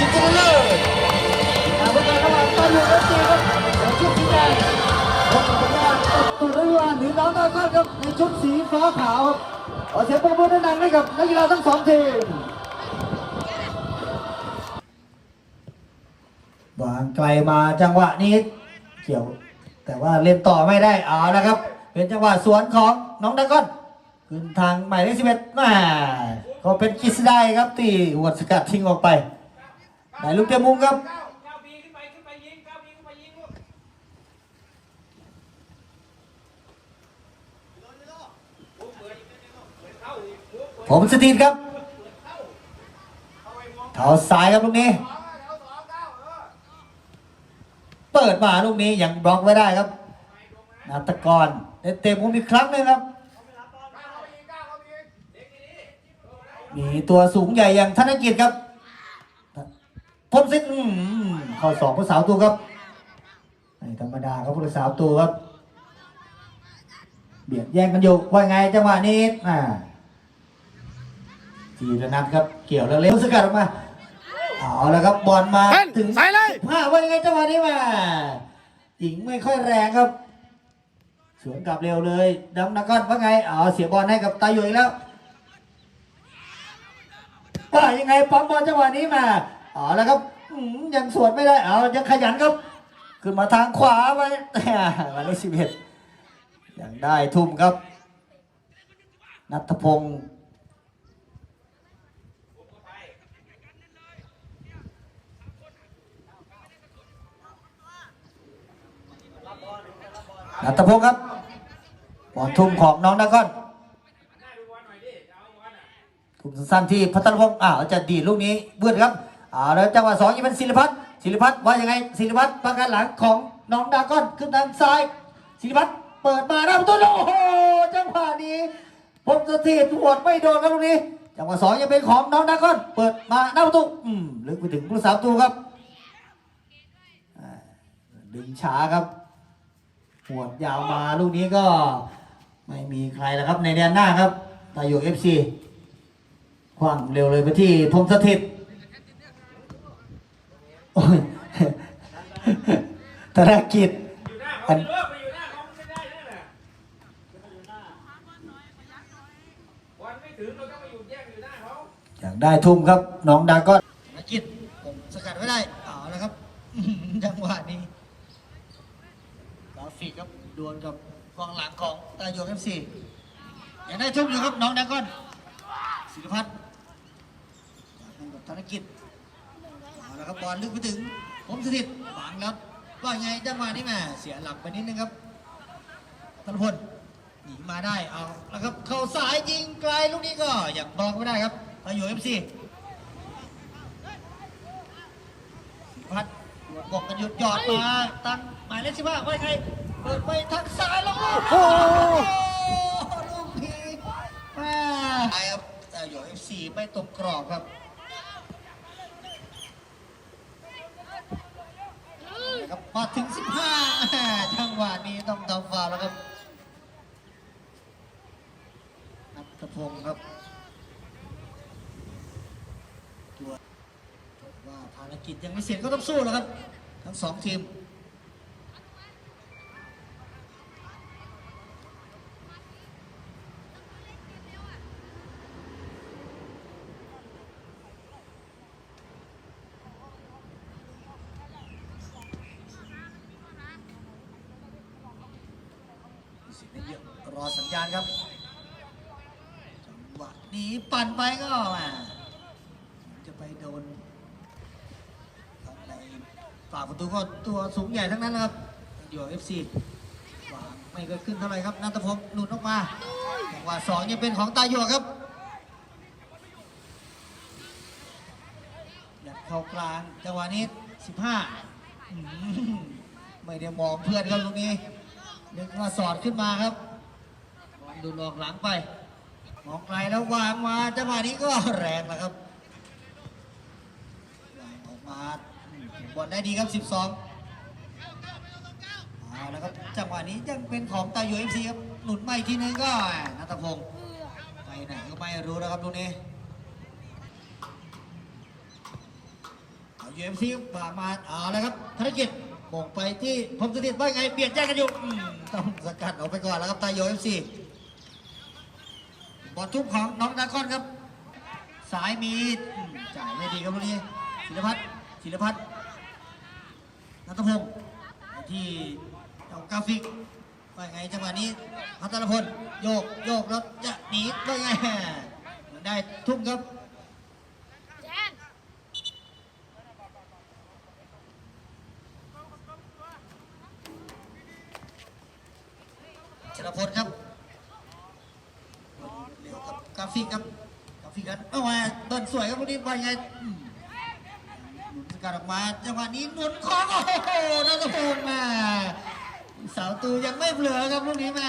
ชิงชนะเลิศการประกาศระหว่างตาอยู่เอฟซีครับในชุดสีแดงพบกับผลงานตุลวิวานหรือน้องดาวก้อนครับในชุดสีฟ้าขาวครับขอเสียงปรบมือดังๆให้กับนักกีฬาทั้งสองทีมวางไกลมาจังหวะนี้เกี่ยว แต่ว่าเล่นต่อไม่ได้เอาละครับ เป็นจังหวะสวนของน้องดาก้อนขึ้นทางหมายเลขสิบเอ็ดมาก็เป็นกิสได้ครับที่หัวสกัดทิ้งออกไป ไหนลูกเตะมุมครับผมสตีนครับเท้าซ้ายครับลูกนี้ เปิดมาลูกนี้ยังบล็อกไว้ได้ครับนาตะกรได้เตะมุมอีกครั้งหนึ่งครับมีตัวสูงใหญ่อย่างธนกิจครับ พลสิทธิ์อื้อหือเข้าสองผู้สาวตัวครับไม่ธรรมดาครับผู้สาวตัวครับ เบียดแย่งกันอยู่ว่าไงจังหวะนี้อ่าทีละนัดครับเกี่ยวแล้วเลี้ยวสกัดออกมาเอาแล้วครับบอลมาเล่นถึงใส่เลยห้าว่ายังไงจังหวะนี้มาหญิงไม่ค่อยแรงครับสวนกลับเร็วเลยดังนักก้อนว่าไงเอาเสียบอลให้กับตาอยู่อีกแล้วว่ายังไงปั๊มบอลจังหวะนี้มา เอาแล้วครับอืมยังสวนไม่ได้เอายังขยันครับ ขึ้นมาทางขวาไปหมายเลขสิบเอ็ดยังได้ทุ่มครับ นัทพงศ์นัทพงศ์ครับบอลทุ่มของน้องนักก้อนหน้าดูบอนทุ่มสั้นๆที่พัทรพงศ์อ้าวจะดีดลูกนี้เบื้อนครับ อ้าแล้วจังหวะสองยังเป็นศิลพัฒน์ศิลพัฒน์ว่ายังไงศิลพัฒน์ประกันหลังของน้องดาก้อนขึ้นทางซ้ายศิลพัฒน์เปิดมาหน้าประตูโอ้โหจังหวะนี้ผมสถิตหัวดไม่โดนครับลูกนี้ จังหวะสองยังเป็นของน้องดาก้อน เปิดมาหน้าประตูอืมลึกไปถึงผู้สาวตูครับดึงช้าครับหัวดยาวมาลูกนี้ก็ไม่มีใครแล้วครับในแดนหน้าครับตาอยู่เอฟซีควางเร็วเลยไปที่พงสถิต โอ้ยธนกิจอยู่หน้าเขาไม่รู้ไปอยู่หน้าเขาไม่ได้นั่นแหละบอลไม่ถึงเราต้องไปอยู่แยกอยู่หน้าเขาอยากได้ทุ่มครับ น้องดาก้อนธนกิจผมสกัดไว้ได้เอาละครับจังหวะนี้กราฟิกครับดวลกับกองหลังของตาโยงเอฟซีอยากได้ทุ่มอยู่ครับน้องดาก้อนศิริพัฒน์ให้กับธนกิจ เอาละครับบอลลึกไปถึง ผมสถิตฝังครับว่าไงจังหวะนี้แม่เสียหลักไปนิดนึงครับธนพลหนีมาได้เอาแล้วครับเข้าสายยิงไกลลูกนี้ก็อยากบล็อกไม่ได้ครับมาอยู่เอฟซีพัดบอกกันหยุดหยอดมาตั้งหมายเลขสิบห้าว่าไงเปิดไปทางซ้ายแล้วลูกโอ้โหลูกนี้แม่ไอ้ครับแต่อยู่เอฟซีไม่ตกกรอบครับ นะครับ มาถึง 15จังหวะนี้ต้องทำฟาวแล้วครับนัทพงศ์ครับตัวว่าภารกิจยังไม่เสร็จก็ต้องสู้แล้วครับ ทั้งสองทีม เสียงเยอะรอสัญญาณครับจังหวะนี้ปั่นไปก็ม่จะไปโดนข้างในฝาประตูก็ตัวสูงใหญ่ทั้งนั้นนะครับอยู่เอฟซีวางไม่เกิดขึ้นเท่าไหร่ครับนันทพงศ์หลุดออกมาจังหวะสองยังเป็นของตาหยวกครับยัดเข้ากลางจังหวะนี้ 15 ไม่ได้มองเพื่อนครับตรงนี้ นึกว่าสอดขึ้นมาครับบอลดูนออกหลังไป มองไกลแล้ววางมาจังหวะนี้ก็แรงนะครับออกมาบอลได้ดีครับ 12เอาแล้วครับจังหวะนี้ยังเป็นของตาอยู่เอฟซีครับหนุนไมาอีกทีนึงก็นัทพงศ์ไปไหนก็ไม่รู้นะครับตรงนี้ยูเอ็มซีมามาเอาแล้วครับธนกิจ มงไปที่พรมสถิตว่าไงเบียดแย่งกันอยู่อืมต้องสกัดออกไปก่อนแล้วครับตายโยเอฟซีบอลทุ่มของน้องดากอนครับ สายมีอืมจ่ายไม่ดีครับวันนี้ศิลพัฒน์ศิลพัฒน์นัทพงศ์ที่เจ้ากราฟิกว่าไงจังหวะนี้พัทรพลโยกโยกแล้วจะหนีว่าไงได้ทุ่มครับ พลครับเร็วกับกราฟิกครับกราฟิกกันเอามาเดินสวยครับวันนี้ไปไงสกัดออกมาจังหวะนี้หนุนขอโอ้โหนัทพงศ์มาเสาตูยังไม่เปลือครับลูกนี้มา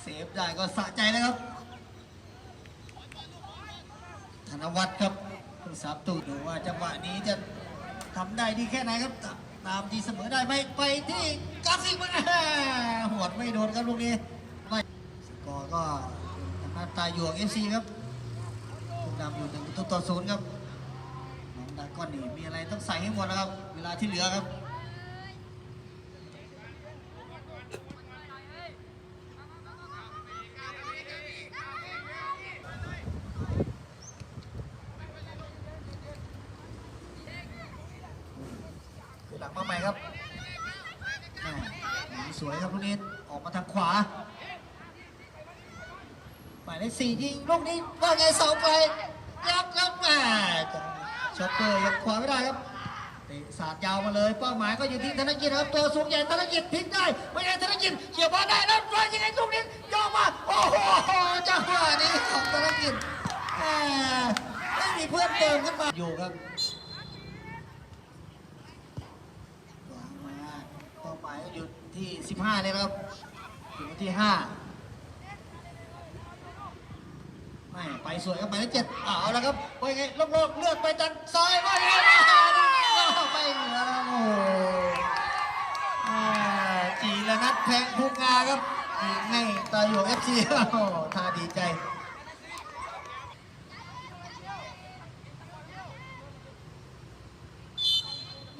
เซฟได้ก็สะใจแล้วครับธนวัฒน์ครับสามตูดูว่าจังหวะนี้จะทำได้ดีแค่ไหนครับ ตามที่เสมอได้ไม่ไปที่กราฟิกมันหัวดไม่โดนครับลูกนี้ไม่สกอร์ก็ทางด้านตายหยวงเอฟซีครับถูกนำอยู่หนึ่งประตูต่อศูนย์ครับน้องดาก้อนนี่มีอะไรต้องใส่ให้หมดนะครับ เวลาที่เหลือครับ คือหลังมาใหม่ครับแม่หนีส วยครับลูกนี้ออกมาทางขวาหมายเลขสี่ยิงลูกนี้ว่าไงเสาไปยับครับแม่ช็อปเปอร์ยังขวาไม่ได้ครับเตะสาดยาวมาเลย เป้าหมายก็อยู่ที่ธนกิจครับตัวสูงใหญ่ธนกิจพลิกได้ ไม่ได้ธนกิจเขี่ยวบอลได้แล้วว่ายังไงลูกนี้ย่อมาโอ้โหจังหวะนี้ของธนกิจไม่มีเพื่อนเติมขึ้นมาอยู่ครับ วางมาเป้าหมายก็อยู่ ที่ 15เลยนะครับอยู่ที่5ไม่ไปสวยครับหมายเลขเจ็ดเอาแล้วครับไปไงลบโลกเลือกไปจันซ้ายว่าไงไม่เหลือแล้วโอ้โหจีละนัดแพงพุกงาครับงให้ตาหยวกเอฟซีโอ้โหท่าดีใจ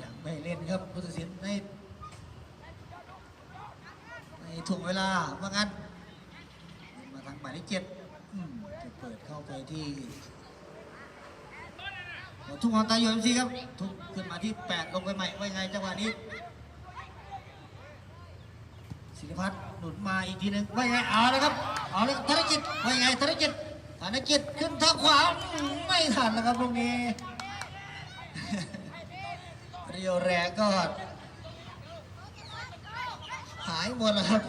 ยังไม่เล่นครับผู้ตัดสินในใน ถ่วงเวลาว่างั้น มาทางหมายเลขเจ็ดจะเปิดเข้าไปที่ทุ่งของตาโยมซีครับ ทุกขึ้นมาที่แปดลงไปใหม่ไว้ไงจังหวะนี้ศิริพัฒน์หนุนมาอีกทีหนึ่งไว้ไงเอาเลยครับเอาเลยธนกิจไว้ไงธนกิจธนกิจขึ้นทางขวาไม่ทันแล้วครับตรงนี้เรียวแรงก็ายหมดแล้วครับ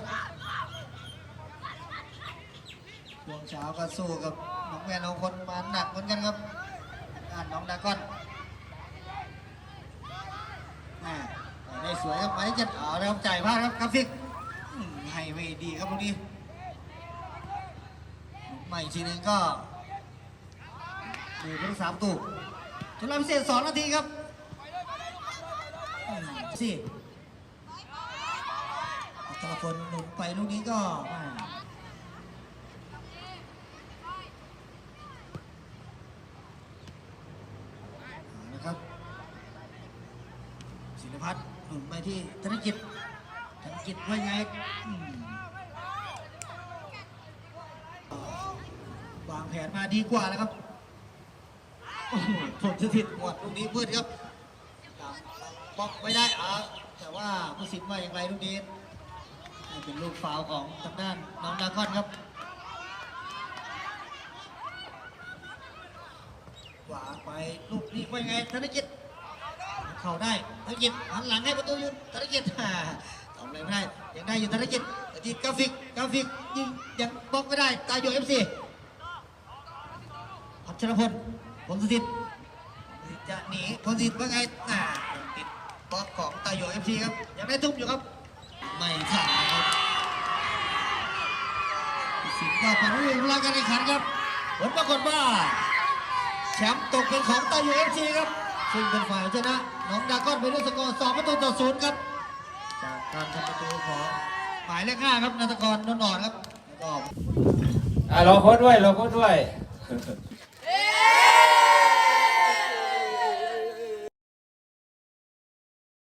ช่วงเช้าก็สู้กับน้องแมนเอาคนมาหนักเหมือนกันครับงานน้องดาก้อนได้สวยครับไปจะเอาแล้ครับจ่ายพลาดครับกราฟิกให้ไม่ดีครับตรงนี้ใหม่ทีนึงก็ดูเป็นสามตู้จุฬาพิเศษสองนาทีครับอื แต่ละคนหนุนไปลูกนี้ก็แม่เอาละครับศิลพัฒน์หนุนไปที่ธนกิจธนกิจว่าไงวางแผนมาดีกว่าแล้วครับโอ้โหผลสถิตหมดลูกนี้พืดครับบล็อกไม่ได้อ่าแต่ว่าผู้สินว่าอย่างไรลูกนี้ เป็นลูกฟาวของทางด้านน้องดากอนครับขวาไปลูกนี้ว่ายังไงธนกิจเข้าได้ธนกิจหันหลังให้ประตูยุนธนกิจทำอะไรไม่ได้ยังได้อยู่ธนกิจไปที่กราฟิกกราฟิกยิงยังบล็อกไม่ได้ตายอยู่เอฟซีพัชรพลผลสถิตจะหนีพลสิทธิ์ว่าไงติดบล็อกของตาโยเอฟซีครับยังได้ทุบอยู่ครับ ไม่ขาดครับสิทธิ์ก็เป็นผู้เวลาการแข่งขันครับ ผลปรากฏว่า แชมป์ตกเป็นของตาโยเอฟซีครับ ซึ่งเป็นฝ่ายชนะ น้องดาก้อนไปด้วยสกอร์สองประตูต่อศูนย์ครับ จากการทำประตูของหมายเลขห้าครับนัตกรนนท์อ่อนครับแล้วก็อะรอโค้ดด้วยรอโค้ดด้วย เอ๊